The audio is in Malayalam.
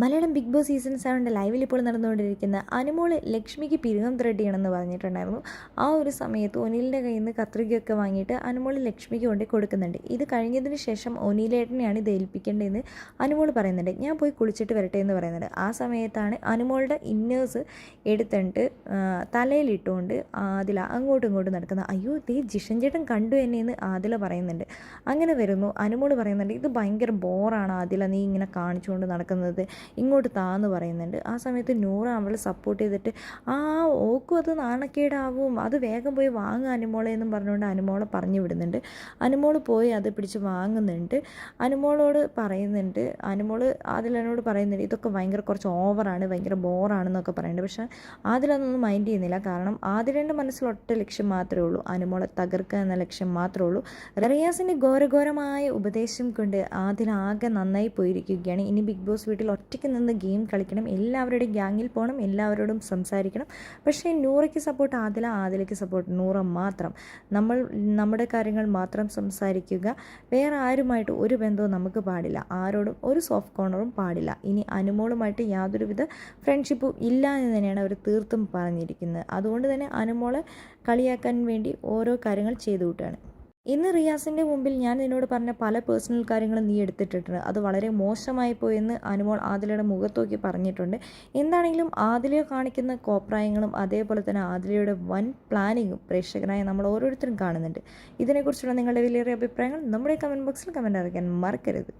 മലയാളം ബിഗ് ബോസ് സീസൺ സെവന്റെ ലൈവിൽ ഇപ്പോൾ നടന്നുകൊണ്ടിരിക്കുന്ന അനുമോൾ ലക്ഷ്മിക്ക് പിരുകം ത്രെഡ് ചെയ്യണമെന്ന് പറഞ്ഞിട്ടുണ്ടായിരുന്നു. ആ ഒരു സമയത്ത് ഒനിലിന്റെ കയ്യിൽ നിന്ന് കത്രികയൊക്കെ വാങ്ങിയിട്ട് അനുമോൾ ലക്ഷ്മിക്ക് കൊണ്ട് കൊടുക്കുന്നുണ്ട്. ഇത് കഴിഞ്ഞതിന് ശേഷം ഒനിലേട്ടനെയാണ് ഇത് ഏൽപ്പിക്കേണ്ടതെന്ന് അനുമോൾ പറയുന്നുണ്ട്. ഞാൻ പോയി കുളിച്ചിട്ട് വരട്ടെ എന്ന് പറയുന്നുണ്ട്. ആ സമയത്താണ് അനുമോളുടെ ഇന്നേഴ്സ് എടുത്തിട്ട് തലയിലിട്ടുകൊണ്ട് ആദില അങ്ങോട്ടും ഇങ്ങോട്ടും നടക്കുന്നത് അയ്യോ ദേ ജിഷൻ ചേട്ടൻ കണ്ടു എന്നെ എന്ന് ആദില പറയുന്നുണ്ട്. അങ്ങനെ വരുന്നു. അനുമോൾ പറയുന്നുണ്ട് ഇത് ഭയങ്കര ബോറാണ് ആദില. നീ ഇങ്ങനെ കാണിച്ചുകൊണ്ട് നടക്കുന്നത്. ഇങ്ങോട്ട് താന്ന് പറയുന്നുണ്ട്. ആ സമയത്ത് നൂറ് അവളെ സപ്പോർട്ട് ചെയ്തിട്ട് ആ ഓക്കും അത് നാണക്കേടാവും. അത് വേഗം പോയി വാങ്ങുക അനുമോളെ എന്നും പറഞ്ഞുകൊണ്ട് അനുമോളെ പറഞ്ഞു വിടുന്നുണ്ട്. അനുമോൾ പോയി അത് പിടിച്ച് വാങ്ങുന്നുണ്ട്. അനുമോളോട് പറയുന്നുണ്ട് അനുമോൾ ആദിലനോട് പറയുന്നുണ്ട് ഇതൊക്കെ ഭയങ്കര കുറച്ച് ഓവറാണ് ഭയങ്കര ബോറാണെന്നൊക്കെ പറയുന്നുണ്ട്. പക്ഷേ ആദിലൊന്നും മൈൻഡ് ചെയ്യുന്നില്ല. കാരണം ആദിലന്റെ മനസ്സിൽ ഒറ്റ ലക്ഷ്യം മാത്രമേ ഉള്ളൂ. അനുമോളെ തകർക്കുക എന്ന ലക്ഷ്യം മാത്രമേ ഉള്ളൂ. റിയാസിന്റെ ഘോരഘോരമായ ഉപദേശം കൊണ്ട് ആദിൽ ആകെ നന്നായി പോയിരിക്കുകയാണ്. ഇനി ബിഗ് ബോസ് വീട്ടിൽ ഒറ്റയ്ക്ക് നിന്ന് ഗെയിം കളിക്കണം എല്ലാവരുടെയും ഗ്യാങ്ങിൽ പോകണം എല്ലാവരോടും സംസാരിക്കണം. പക്ഷേ നൂറയ്ക്ക് സപ്പോർട്ട് ആദില ആദിലയ്ക്ക് സപ്പോർട്ട് നൂറ മാത്രം. നമ്മൾ നമ്മുടെ കാര്യങ്ങൾ മാത്രം സംസാരിക്കുക. വേറെ ആരുമായിട്ട് ഒരു ബന്ധവും നമുക്ക് പാടില്ല. ആരോടും ഒരു സോഫ്റ്റ് കോർണറും പാടില്ല. ഇനി അനുമോളുമായിട്ട് യാതൊരുവിധ ഫ്രണ്ട്ഷിപ്പും ഇല്ല എന്ന് തന്നെയാണ് അവർ തീർത്തും പറഞ്ഞിരിക്കുന്നത്. അതുകൊണ്ട് തന്നെ അനുമോളെ കളിയാക്കാൻ വേണ്ടി ഓരോ കാര്യങ്ങൾ ചെയ്തു കൂട്ടുകയാണ് ഇന്ന് റിയാസിന്റെ മുമ്പിൽ ഞാൻ നിന്നോട് പറഞ്ഞ പല പേഴ്സണൽ കാര്യങ്ങളും നീ എടുത്തിട്ടിട്ടുണ്ട്. അത് വളരെ മോശമായി പോയെന്ന് അനുമോൾ ആദിലയുടെ മുഖത്തോക്കി പറഞ്ഞിട്ടുണ്ട്. എന്താണെങ്കിലും ആദിലയെ കാണിക്കുന്ന കോപ്രായങ്ങളും അതേപോലെ തന്നെ ആദിലയുടെ വൻ പ്ലാനിങ്ങും പ്രേക്ഷകനായ നമ്മൾ ഓരോരുത്തരും കാണുന്നുണ്ട്. ഇതിനെക്കുറിച്ചുള്ള നിങ്ങളുടെ വലിയ അഭിപ്രായങ്ങൾ നമ്മുടെ കമന്റ് ബോക്സിൽ കമന്റ് അറിയിക്കാൻ മറക്കരുത്.